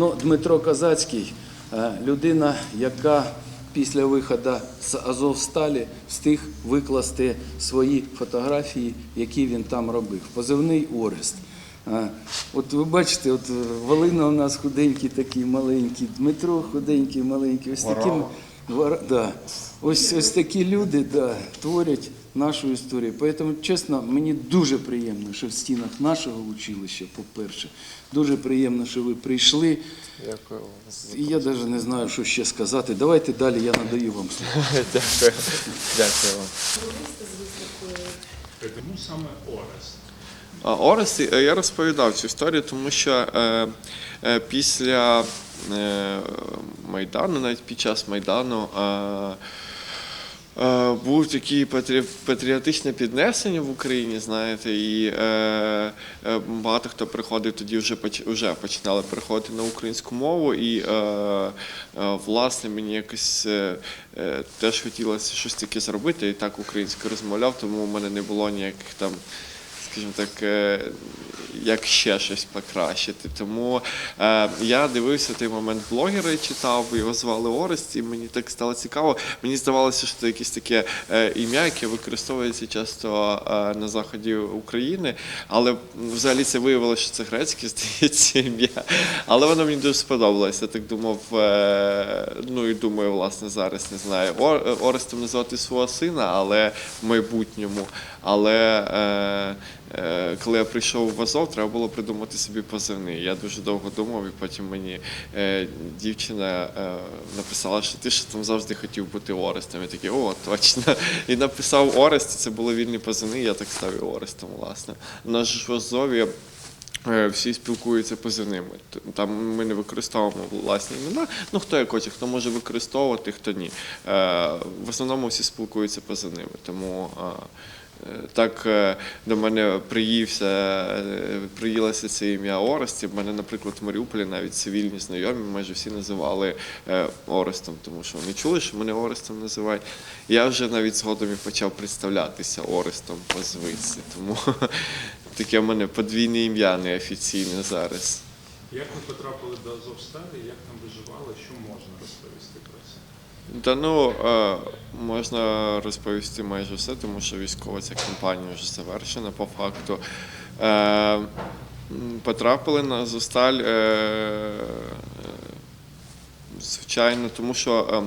Ну, Дмитро Козацький е, людина, яка після виходу з Азовсталі встиг викласти свої фотографії, які він там робив. Позивний Орест. Е, От ви бачите, от Волина у нас худенький такий маленький, Дмитро худенький, маленький. Ось Вара- да. Ось, ось такі люди да, творять нашу історію. Тому, чесно, мені дуже приємно, що в стінах нашого училища, по-перше, дуже приємно, що ви прийшли. Дякую. І я навіть не знаю, що ще сказати. Давайте далі я надаю вам слово. Дякую. Дякую вам. Чому саме Орест? А, Орес, е, я розповідав цю історію, тому що е, е, після е, Майдану, навіть під час Майдану, е, е, був такий патрі- патріотичне піднесення в Україні, знаєте, і е, е, багато хто приходив тоді вже вже починали приходити на українську мову, і е, е, власне мені якось е, е, теж хотілося щось таке зробити, і так українською розмовляв, тому в мене не було ніяких там скажімо так, е, як ще щось покращити. Тому е, я дивився той момент блогера і читав, його звали Орест, і мені так стало цікаво. Мені здавалося, що це якесь таке е, ім'я, яке використовується часто на заході України, але взагалі це виявилося, що це грецьке, здається, ім'я. Але воно мені дуже сподобалося. Так думав, ну і думаю, власне, зараз не знаю. Ор- Орестом назвати свого сина, але в майбутньому. Але е, е, коли я прийшов в Азов, треба було придумати собі позивний. Я дуже довго думав, і потім мені е, дівчина е, написала, що ти ж там завжди хотів бути Орестом. Я такий, о, точно. І написав Орест, це були вільні позивні, я так став і Орестом, власне. У нас ж в Азові Е, Всі спілкуються позивними. Там ми не використовуємо власні імена. Ну хто як хоче, хто може використовувати, хто ні. Е, В основному всі спілкуються позивними. Тому е, так е, до мене приївся, е, приїлося це ім'я Орест. І в мене, наприклад, в Маріуполі навіть цивільні знайомі майже всі називали е, Орестом, тому що вони чули, що мене Орестом називають. Я вже навіть згодом і почав представлятися Орестом по звичці. Тому таке в мене подвійне ім'я неофіційне зараз. Як ви потрапили до Азовсталі, як там виживали, що можна розповісти про це? Та ну е, можна розповісти майже все, тому що військова ця кампанія вже завершена по факту. Е, потрапили на Зосталь, е, звичайно, тому що е,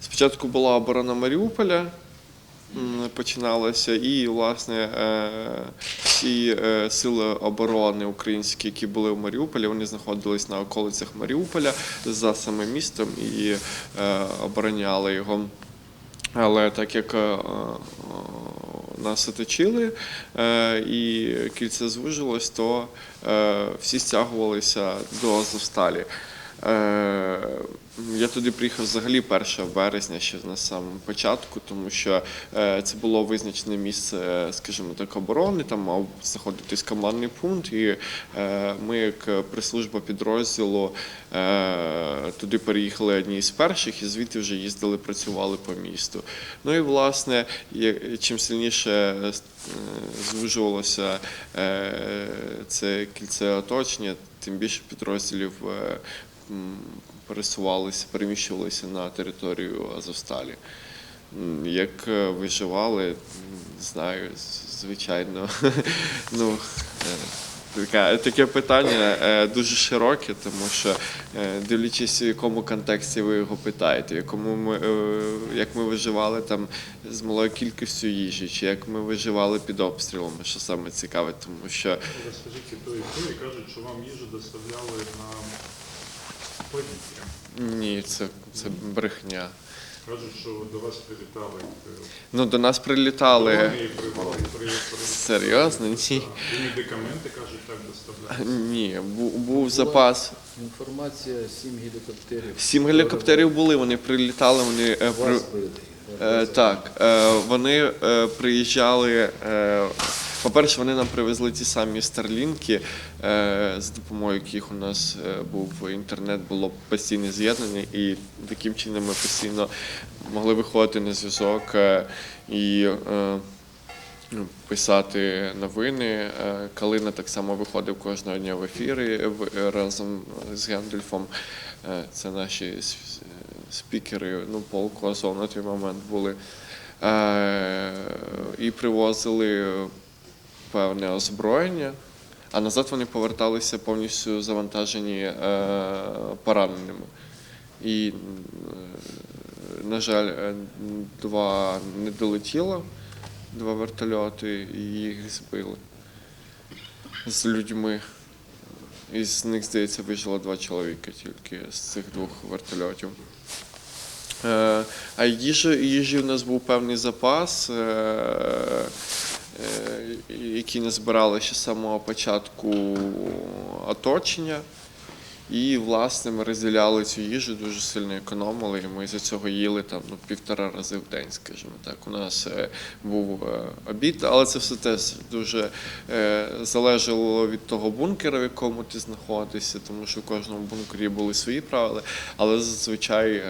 спочатку була оборона Маріуполя. М, Починалося, і власне е, всі е, сили оборони українські, які були в Маріуполі, вони знаходились на околицях Маріуполя за самим містом і е, обороняли його. Але так як нас оточили і кільце звужилось, то всі стягувалися до Азовсталі. Я туди приїхав взагалі 1 березня, ще на самому початку, тому що е, це було визначене місце, скажімо так, оборони. Там мав знаходитись командний пункт, і е, ми, як прес-служба підрозділу, е, туди переїхали одні з перших, і звідти вже їздили, працювали по місту. Ну і власне, чим сильніше звужувалося це кільце оточення, тим більше підрозділів пересувалися, переміщувалися на територію Азовсталі. Як е, виживали, знаю, звичайно. ну, е, така- таке питання е, дуже широке, тому що дивлячись, в якому контексті ви його питаєте, якому ми, як ми виживали там з малою кількістю їжі, чи як ми виживали під обстрілами, що саме цікаве, тому що Розкажіть і то, і то, і кажуть, що вам їжу доставляли на ні, це, це брехня. Кажуть, що до вас прилітали е, Ну, до нас прилітали. дрони при, при, при, Серйозно? Ні. і медикаменти, кажуть, так доставляли. Ні, був, був запас. Інформація, сім гелікоптерів. Сім гелікоптерів були, вони прилітали, вони е, при... Вас били. Е, так, е, вони е, приїжджали. Е, по-перше, вони нам привезли ті самі старлінки, е, з допомогою яких у нас е, був інтернет, було постійне з'єднання, і таким чином ми постійно могли виходити на зв'язок. Е, і ну, писати новини. Калина так само виходив кожного дня в ефіри разом з Гендельфом. Це наші спікери, ну, полку Азов на той момент були. І привозили певне озброєння, а назад вони поверталися повністю завантажені е, пораненими. І, на жаль, е, два не долетіло, два вертольоти, і їх збили з людьми. Із них, здається, вижило два чоловіка тільки з цих двох вертольотів. Е, А їжі, їжі у нас був певний запас, е, е, не збирали ще з самого початку оточення. І, власне, ми розділяли цю їжу, дуже сильно економили, і ми за цього їли там ну, півтора рази в день, скажімо так. У нас е, був е, обід, але це все теж дуже залежало від того бункера, в якому ти знаходишся, тому що в кожному бункері були свої правила, але зазвичай.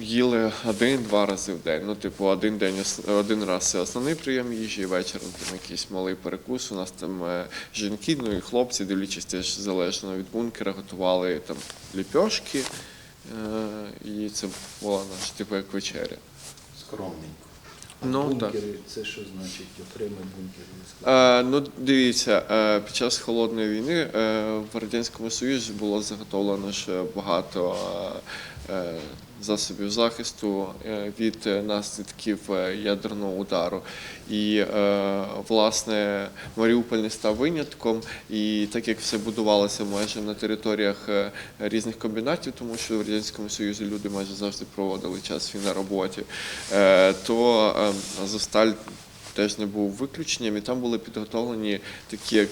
Їли один-два рази в день. Ну, типу, один день один раз це основний прийом їжі, і вечором там якийсь малий перекус. У нас там е, жінки, ну і хлопці, дивлячись теж залежно від бункера, готували там ліпьошки. Е, і це була наша типу як вечеря. Скромненько. Ну, бункери, це що значить окремий бункер? Е, ну, дивіться, е, під час холодної війни е, в Радянському Союзі було заготовлено ще багато е, засобів захисту е, від е, наслідків е, ядерного удару. І, власне, Маріуполь не став винятком. І так як все будувалося майже на територіях різних комбінатів, тому що в Радянському Союзі люди майже завжди проводили час свій на роботі, то е, теж не був виключенням, і там були підготовлені такі як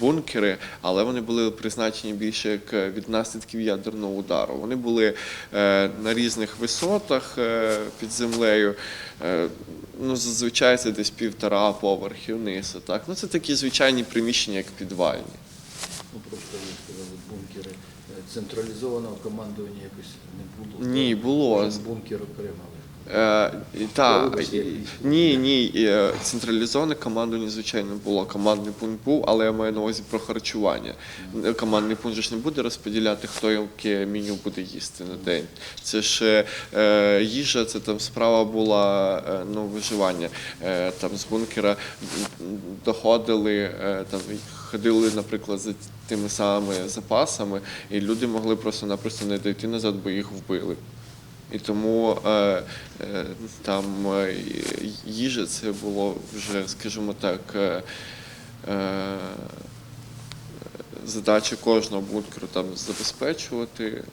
бункери, але вони були призначені більше як е, від наслідків ядерного удару. Вони були е, на різних висотах е, під землею. Ну, зазвичай це десь півтора поверхи вниз. Так? Ну, це такі звичайні приміщення, як підвальні. Ну, просто ви сказали бункери. Централізованого командування якось не було. Ні, було. Бункер окремо. Е, та, ні, ні, е, централізоване командування, звичайно, було. Командний пункт був, але я маю на увазі про харчування. Е, Командний пункт ж не буде розподіляти, хто яке меню буде їсти на день. Це ж е, їжа, це там справа була е, ну, виживання. Е, там з бункера доходили, е, там ходили, наприклад, за тими самими запасами, і люди могли просто-напросто не дійти назад, бо їх вбили. І тому е, е, там е, їжа це було вже, скажімо так, задача кожного бункеру там забезпечувати.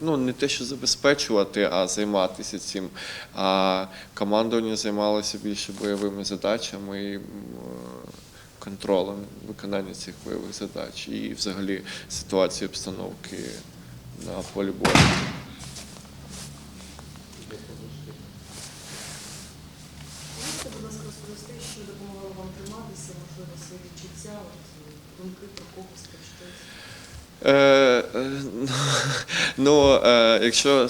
Ну, не те, що забезпечувати, а займатися цим. А командування займалося більше бойовими задачами і контролем виконання цих бойових задач і взагалі ситуації обстановки на полі бою. Можете, будь ласка, розповісти, що допомагало вам триматися, можливо, свої відчуття, от, думки про когось? Е, е, ну, е, якщо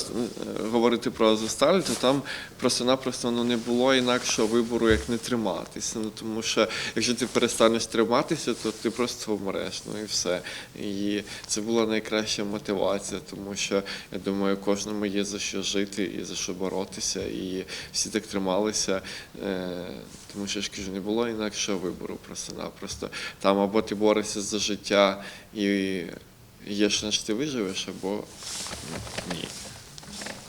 говорити про Азовсталь, то там просто-напросто ну, не було інакшого вибору, як не триматися. Ну, тому що якщо ти перестанеш триматися, то ти просто вмреш, ну і все. І це була найкраща мотивація, тому що я думаю, кожному є за що жити і за що боротися. І всі так трималися. Тому що я ж кажу, не було інакшого вибору просто-напросто. Там або ти борешся за життя і є шанс, що ти виживеш, або ні.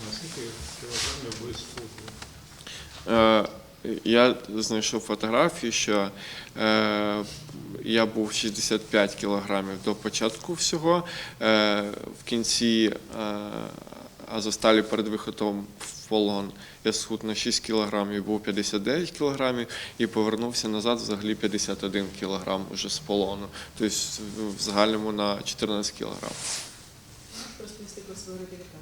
Наскільки кілограмів ви? Е, Я знайшов фотографію, що е, я був 65 кілограмів до початку всього. Е, в кінці е, Азовсталі перед виходом в полон я схуд на 6 кілограмів, був 59 кілограмів і повернувся назад взагалі 51 кілограм уже з полону. Тобто в загальному на 14 кілограм. Можете розповісти про свою реабілітацію?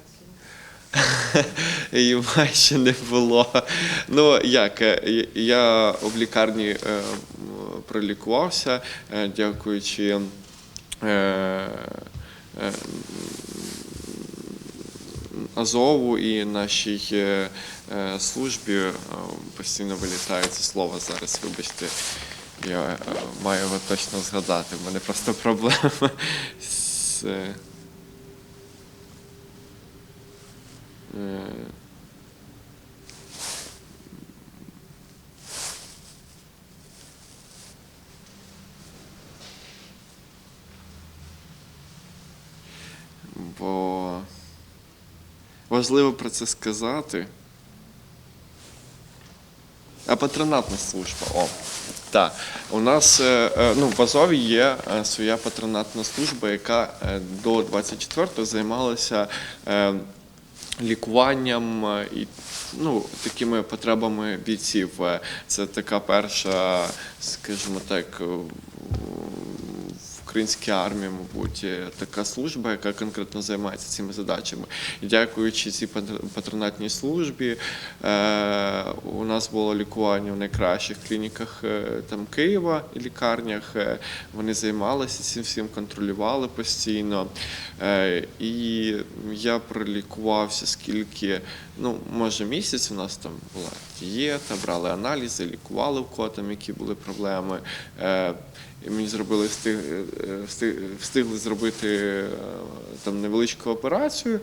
Її майже не було. Ну як, е, я в лікарні е, пролікувався, е, дякуючи. Азову і нашій е, е, службі е, постійно вилітає це слово зараз. Вибачте, я маю його точно згадати. У мене просто проблема з. Бо важливо про це сказати. А патронатна служба. О, так. У нас е, е, ну, в Азові є е, своя патронатна служба, яка до 24-го займалася лікуванням і ну, такими потребами бійців. Це така перша, скажімо так, українській армії, мабуть, така служба, яка конкретно займається цими задачами. І дякуючи цій патронатній службі, е, у нас було лікування в найкращих клініках е, там Києва і лікарнях. Е, Вони займалися цим всім, контролювали постійно. Е, І я пролікувався скільки, ну, може, місяць у нас там була дієта, брали аналізи, лікували в кого там, які були проблеми. І мені зробили встиг, е, встиг, встигли зробити е, там невеличку операцію.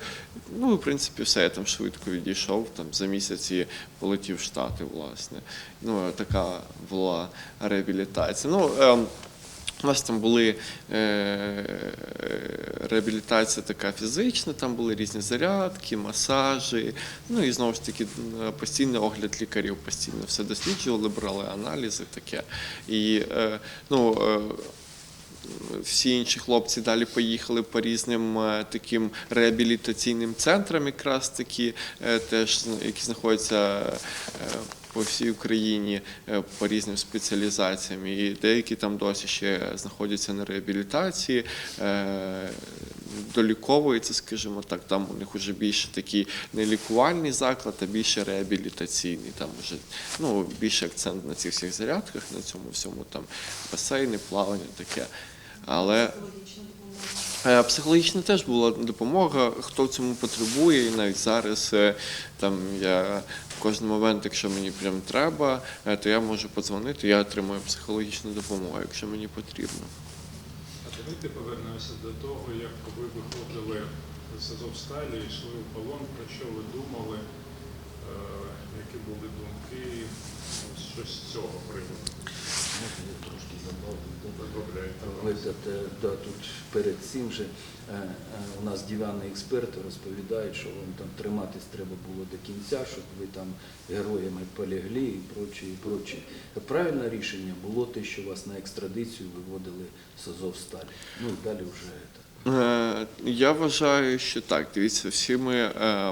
Ну, в принципі, все, я там швидко відійшов, там за місяць і полетів в Штати, власне. Ну, така була реабілітація. Ну, ем, у нас там були е, реабілітація така фізична, там були різні зарядки, масажі. Ну і знову ж таки постійний огляд лікарів, постійно все досліджували, брали аналізи таке. І е, ну, е, всі інші хлопці далі поїхали по різним е, таким реабілітаційним центрам, якраз такі, е, теж які знаходяться е, по всій Україні по різним спеціалізаціям. І деякі там досі ще знаходяться на реабілітації. Доліковуються, скажімо так, там у них вже більше такий не лікувальний заклад, а більше реабілітаційний. Там вже ну, більше акцент на цих всіх зарядках, на цьому всьому там басейни, плавання таке. Але Психологічна допомога. Е, Психологічна теж була допомога, хто в цьому потребує, і навіть зараз е, там я в кожен момент, якщо мені прям треба, е, то я можу подзвонити, я отримую психологічну допомогу, якщо мені потрібно. А давайте повернемося до того, як ви виходили з Азовсталі, йшли в полон, про що ви думали, які були думки, щось з цього приводу. Можна я трошки забавлю? Виробляєте. Да, тут перед цим же е, е, у нас диванні експерти розповідають, що вам там триматись треба було до кінця, щоб ви там героями полягли і прочі, і прочі. Правильне рішення було те, що вас на екстрадицію виводили з Азовсталі. Ну і далі вже Я вважаю, що так. Дивіться, всі ми е,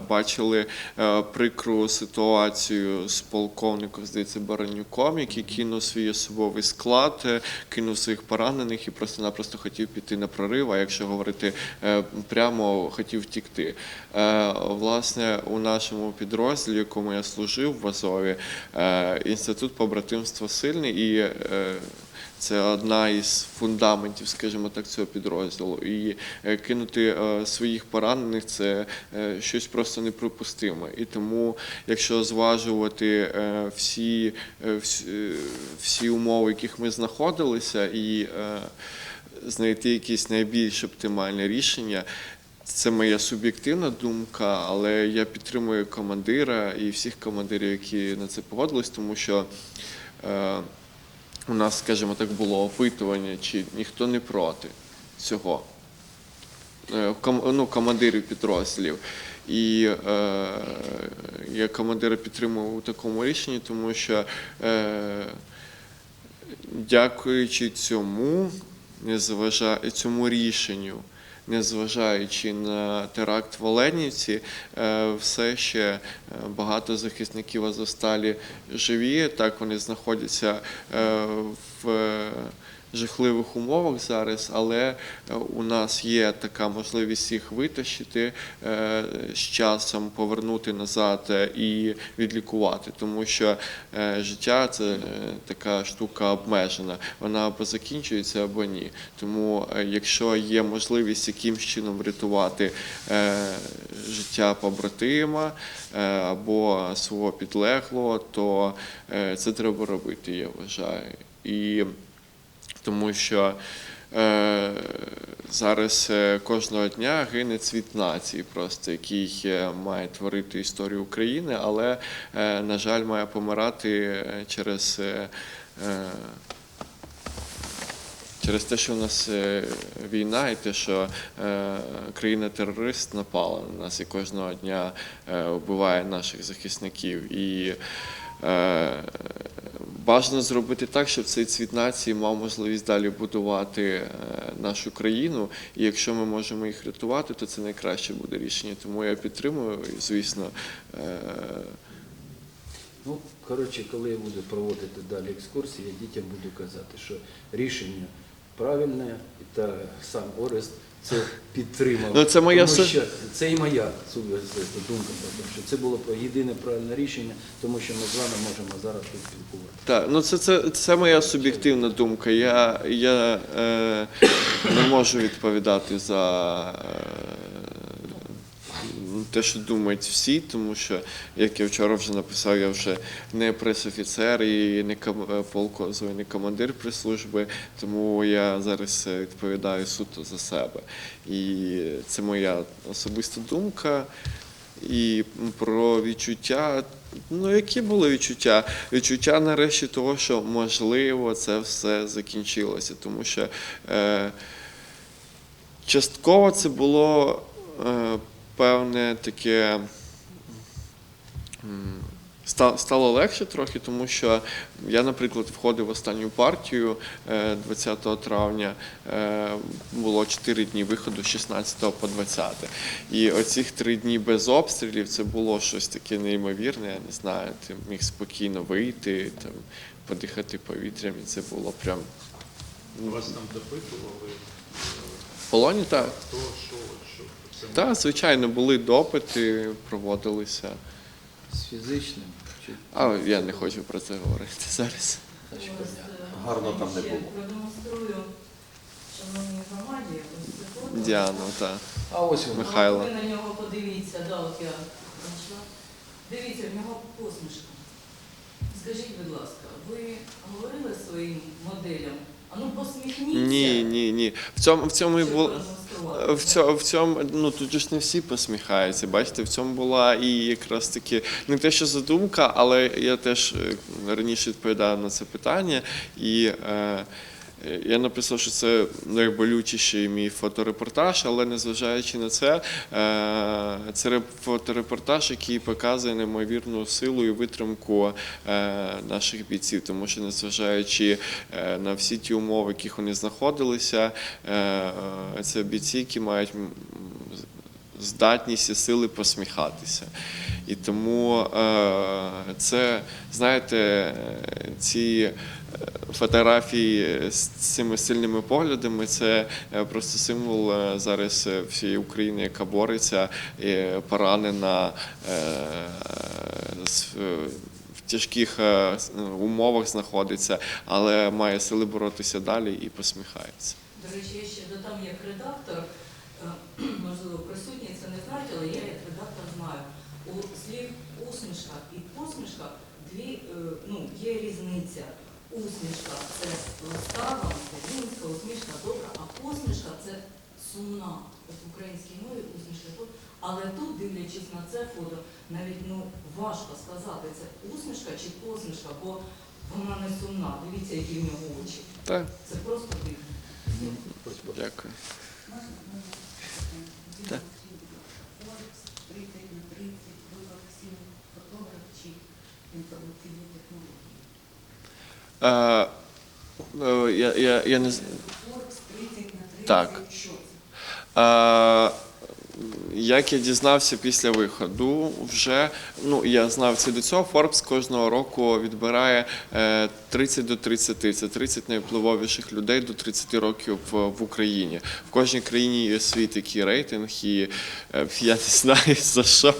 бачили е, прикру ситуацію з полковником, здається, Баранюком, який кинув свій особовий склад, е, кинув своїх поранених і просто-напросто хотів піти на прорив. А якщо говорити е, прямо, хотів втікти. Е, Власне, у нашому підрозділі, якому я служив в Азові, е, інститут побратимства сильний і. Це одна із фундаментів, скажімо так, цього підрозділу. І е, кинути е, своїх поранених це е, щось просто неприпустиме. І тому, якщо зважувати всі, всі, умови, в яких ми знаходилися, і знайти якісь найбільш оптимальне рішення. Це моя суб'єктивна думка, але я підтримую командира і всіх командирів, які на це погодились, тому що е, у нас, скажімо так, було опитування, чи ніхто не проти цього. Е, ну, командирів підрозділів. І е, я командира підтримував у такому рішенні, тому що е, дякуючи цьому, незважаючи цьому рішенню, незважаючи на теракт в Оленівці, е, все ще е, багато захисників Азовсталі живі. Так вони знаходяться е, в жахливих умовах зараз, але е, у нас є така можливість їх витащити е, з часом, повернути назад е, і відлікувати, тому що життя це така штука обмежена. Вона або закінчується, або ні. Тому, якщо є можливість якимсь чином врятувати життя побратима або свого підлеглого, то це треба робити, я вважаю. І тому що е, зараз е, кожного дня гине цвіт нації, просто який е, має творити історію України, але, е, на жаль, має помирати е, через. е, Через те, що в нас війна, і те, що країна-терорист напала на нас і кожного дня вбиває наших захисників. І бажано зробити так, щоб цей цвіт нації мав можливість далі будувати е, нашу країну. І якщо ми можемо їх рятувати, то це найкраще буде рішення. Тому я підтримую, звісно. Е, Ну, коротше, коли я буду проводити далі екскурсії, я дітям буду казати, що рішення правильне, і та сам Орест це підтримав. Ну, це моя тому що це і моя думка, про те, що це було єдине правильне рішення, тому що ми з вами можемо зараз тут спілкуватися. Так, ну це, це, це моя суб'єктивна думка. Я, я е, не можу відповідати за е, те, що думають всі, тому що, як я вчора вже написав, я вже не пресофіцер і не е, полковий, не командир прес-служби, тому я зараз е, відповідаю суто за себе. І це моя особиста думка. І про відчуття. Ну, які були відчуття? Відчуття нарешті того, що можливо це все закінчилося. Тому що е, частково це було е, певне таке. Стало легше трохи, тому що я, наприклад, входив в останню партію е, 20 травня. е, Було 4 дні виходу з 16 по 20. І оцих три дні без обстрілів це було щось таке неймовірне. Я не знаю, ти міг спокійно вийти, там, подихати повітрям, і це було прям Вас там допитували, в полоні. Так, хто, що, що так, звичайно, були допити, проводилися. З фізичним чи А я не хочу про це говорити зараз. Гарно там не було. Продемонструю шановній громаді ось. Діану, так. А ось воно. Михайло. Ви на нього подивіться, да, от я знайшла. Дивіться, в нього посмішка. Скажіть, будь ласка, ви говорили своїм моделям? А ну посміхніться. Ні, ні, ні. В цьому в цьому і було. В цьому, в цьому, ну тут ж не всі посміхаються. Бачите, в цьому була і якраз таки не те, що задумка, але я теж е, раніше відповідав на це питання, і е, я написав, що це найболючіший мій фоторепортаж, але незважаючи на це, е, це фоторепортаж, який показує неймовірну силу і витримку е, наших бійців, тому що незважаючи е, на всі ті умови, в яких вони знаходилися, це бійці, які мають здатність і сили посміхатися. І тому це, знаєте, ці е, фотографії з цими сильними поглядами це е, просто символ е, зараз е, всієї України, яка бореться, і поранена е, е, в тяжких е, умовах знаходиться, але має сили боротися далі і посміхається. До речі, я ще додам як редактор, е, можливо, присутні це не знають, але я як редактор знаю. У слів усмішка і посмішка дві, е, ну, є різниця. Усмішка це ласкава, материнська, усмішка добра, а посмішка це сумна. От в українській мові усмішка тут. Але тут, дивлячись на це фото, навіть ну, важко сказати, це усмішка чи посмішка, бо вона не сумна. Дивіться, які в нього очі. Так, Це просто дивно. Дякую. Так. Форекс 30 я, я, я не з- Форекс 30 на 30, Так. Е, Як я дізнався після виходу, вже ну я знав це до цього. Форбс кожного року відбирає е, 30 до 30. Це 30 найвпливовіших людей до 30 років в, Україні. В кожній країні є свій такий рейтинг, і е, я не знаю за що,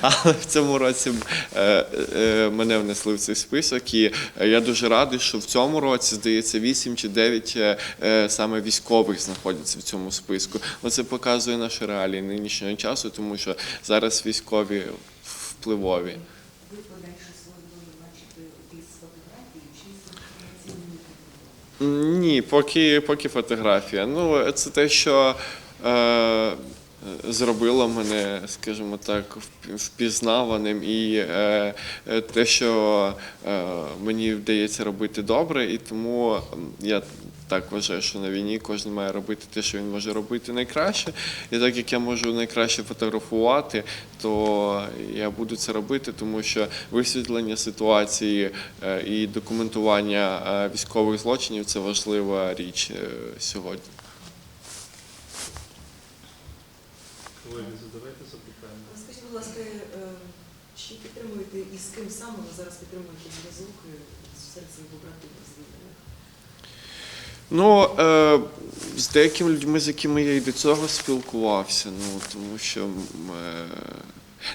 але в цьому році е, е, мене внесли в цей список. І е, я дуже радий, що в цьому році здається 8 чи 9 е, е, саме військових знаходяться в цьому списку. Оце показує наші реалії нинішнього часу, тому що зараз військові впливові. Ні, поки, поки фотографія. Ну, це те, що е, зробило мене, скажімо так, вп- впізнаваним, і е, е, те, що е, мені вдається робити добре, і тому я. Так вважаю, що на війні кожен має робити те, що він може робити найкраще. І так як я можу найкраще фотографувати, то я буду це робити, тому що висвітлення ситуації е, і документування е, військових злочинів це важлива річ е, сьогодні. Колеги, задавайте запитання. Скажіть, будь ласка, чи підтримуєте і з ким саме ви зараз підтримуєте зв'язок серед своїх побратимів звільнених? Ну, е, з деякими людьми, з якими я і до цього спілкувався, ну тому що. Е,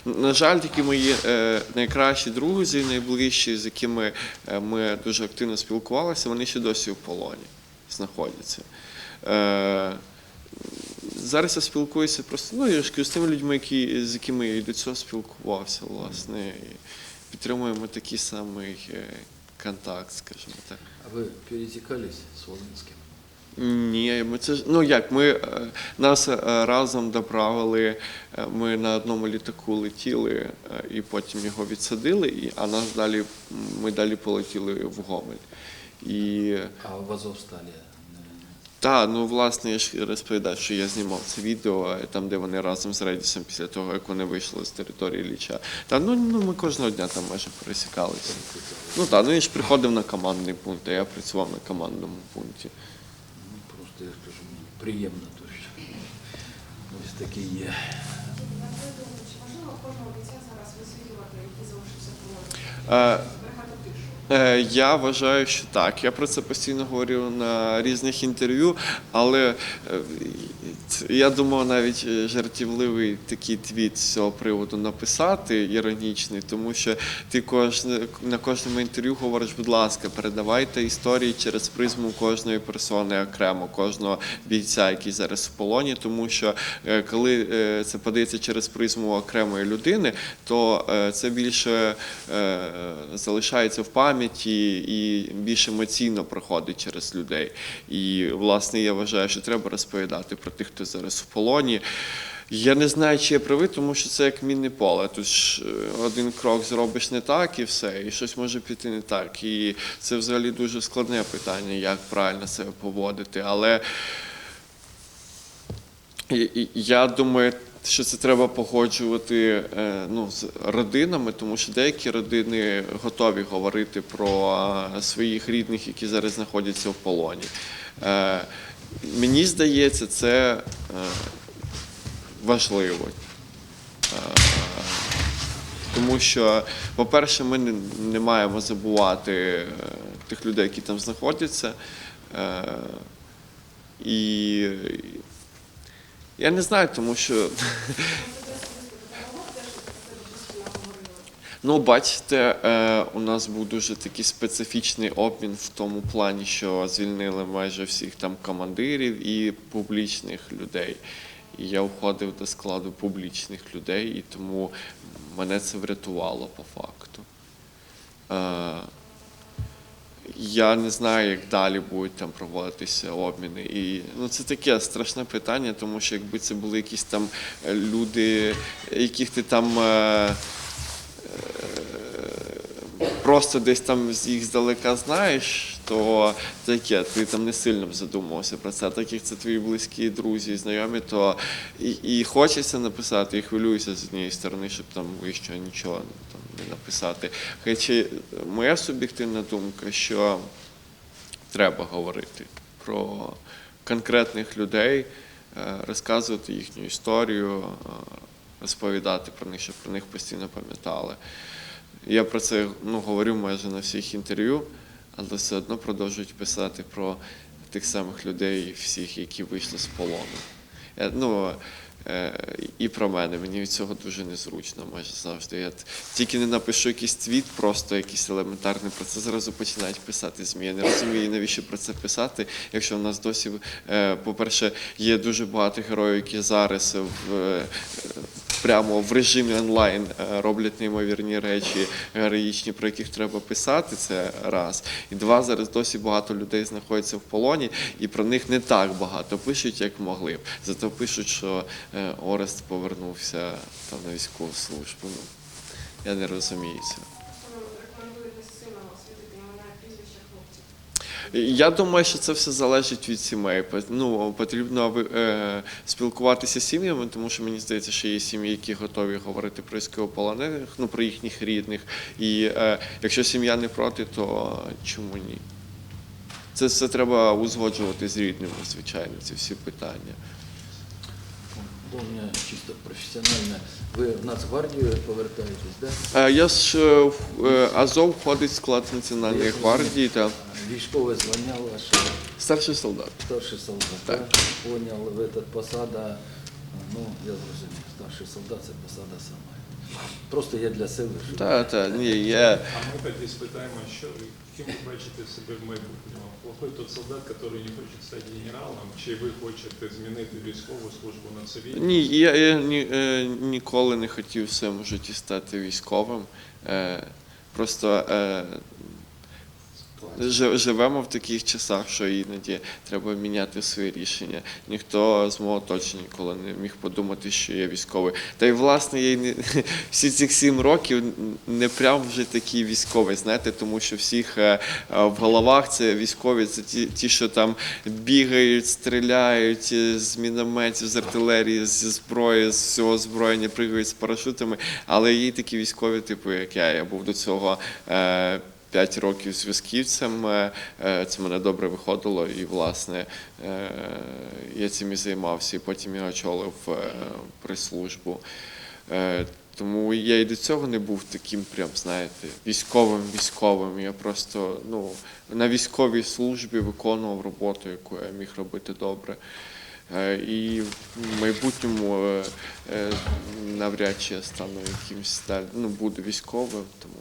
на жаль, такі мої е, найкращі друзі, найближчі, з якими е, ми дуже активно спілкувалися, вони ще досі в полоні знаходяться. Е, зараз я спілкуюся просто ну, я ж з тими людьми, які, з якими я і до цього спілкувався, власне, і підтримуємо такий самий е, контакт, скажімо так. Ви пересікались з Волинським? Ні, ми це ну як ми е, нас е, разом доправили. е, Ми на одному літаку летіли і потім його відсадили. І а нас далі ми далі полетіли в Гомель. І А в Азовсталі? Не- та ну власне я ж розповідаю, що я знімав це відео е, там, де вони разом з Редісом після того, як вони вийшли з території Ліча. Та ну, ну ми кожного дня там майже пересікалися. Ну так, ну він ж приходив на командний пункт, а я працював на командному пункті. Ну, просто я ж кажу, мені приємно, то що ось такі є. Думку, кожного бійця зараз висвітлювати, який залишився в полоні? Е, Зберігати тишу? Е, Я вважаю, що так. Я про це постійно говорю на різних інтерв'ю, але е, я думав навіть е, жартівливий такий твіт з цього приводу написати, іронічний, тому що ти кожне, на кожному інтерв'ю говориш, будь ласка, передавайте історії через призму кожної персони окремо, кожного бійця, який зараз в полоні, тому що е, коли е, це подається через призму окремої людини, то е, це більше е, залишається в пам'яті і більш емоційно проходить через людей. І власне я вважаю, що треба розповідати про тих, хто зараз в полоні. Я не знаю, чи я правий, тому що це як мінне поле. Тут ж е, один крок зробиш не так і все, і щось може піти не так. І це взагалі дуже складне питання, як правильно себе поводити. Але Я думаю, що це треба погоджувати е, ну, з родинами, тому що деякі родини готові говорити про своїх рідних, які зараз знаходяться в полоні. Е, Мені здається, це е, важливо. Тому що, по-перше, ми не, маємо забувати тих людей, які там знаходяться. І я не знаю, тому що Ну, бачите, е, у нас був дуже такий специфічний обмін в тому плані, що звільнили майже всіх там командирів і публічних людей. І я входив до складу публічних людей, і тому мене це врятувало по факту. Е, я не знаю, як далі будуть там проводитися обміни. І ну, це таке страшне питання, тому що якби це були якісь там е, люди, яких ти там. Е, просто десь там їх здалека знаєш, то таке, ти там не сильно б задумувався про це. Так як це твої близькі друзі знайомі, то і, і хочеться написати, і хвилююся з однієї сторони, щоб там вище нічого там не написати. Хоча моя суб'єктивна думка, що треба говорити про конкретних людей, е, розказувати їхню історію, е, розповідати про них, щоб про них постійно пам'ятали. Я про це ну, говорю майже на всіх інтерв'ю, але все одно продовжують писати про тих самих людей, всіх, які вийшли з полону. Ну, е, і про мене. Мені від цього дуже незручно майже завжди. Я тільки не напишу якийсь твіт, просто якийсь елементарний про це зразу починають писати ЗМІ. Я не розумію, навіщо про це писати, якщо в нас досі, е, по-перше, є дуже багато героїв, які зараз в. Прямо в режимі онлайн е, роблять неймовірні речі, героїчні, про яких треба писати. Це раз. І два, зараз досі багато людей знаходяться в полоні, і про них не так багато пишуть, як могли б. Зато пишуть, що е, Орест повернувся там на військову службу. Ну, я не розумію цього. Тобто ви рекомендуєте сильно освітити імена і прізвища хлопців. Я думаю, що це все залежить від сімей. Ну, потрібно е, спілкуватися з сім'ями, тому що мені здається, що є сім'ї, які готові говорити про військовополонених, ну про їхніх рідних. І е, якщо сім'я не проти, то чому ні? Це все треба узгоджувати з рідними, звичайно, ці всі питання. У мене чисто професіональне. Ви в Нацгвардію повертаєтесь, да? Е, Я ж е, в- е, Азов входить в склад Національної гвардії та Військове звання ваше, старший солдат. старший солдат. Так. Да? Поняв, ви этот посада, ну, я зрозумів, старший солдат це посада сама. Просто я для себе. Так, так, ні, я. А ми тоді спитаємо, що ким ви бачите себе в майбутньому? Плохой тот солдат, який не хоче стати генералом, чи ви хочете змінити військову службу на цивільну? Ні, я, я ні, е, ніколи не хотів в своєму житті стати військовим. Е, просто е, живемо в таких часах, що іноді треба міняти свої рішення. Ніхто з мого оточення ніколи не міг подумати, що я військовий. Та й власне я не всі цих сім років не прям вже такий військовий, знаєте, тому що всіх е, е, в головах це військові, це ті, ті, що там бігають, стріляють е, з мінометів, з артилерії, зі зброї, з всього зброєння, пригають з парашутами. Але є такі військові, типу, як я. Я був до цього. П'ять років зв'язківцем, е, е, це мене добре виходило, і власне е, я цим і займався, і потім я очолив прес-службу. Тому я і до цього не був таким, прям, знаєте, військовим військовим. Я просто ну, на військовій службі виконував роботу, яку я міг робити добре. І в майбутньому навряд чи я стану якимсь далі, ну, буду військовим, тому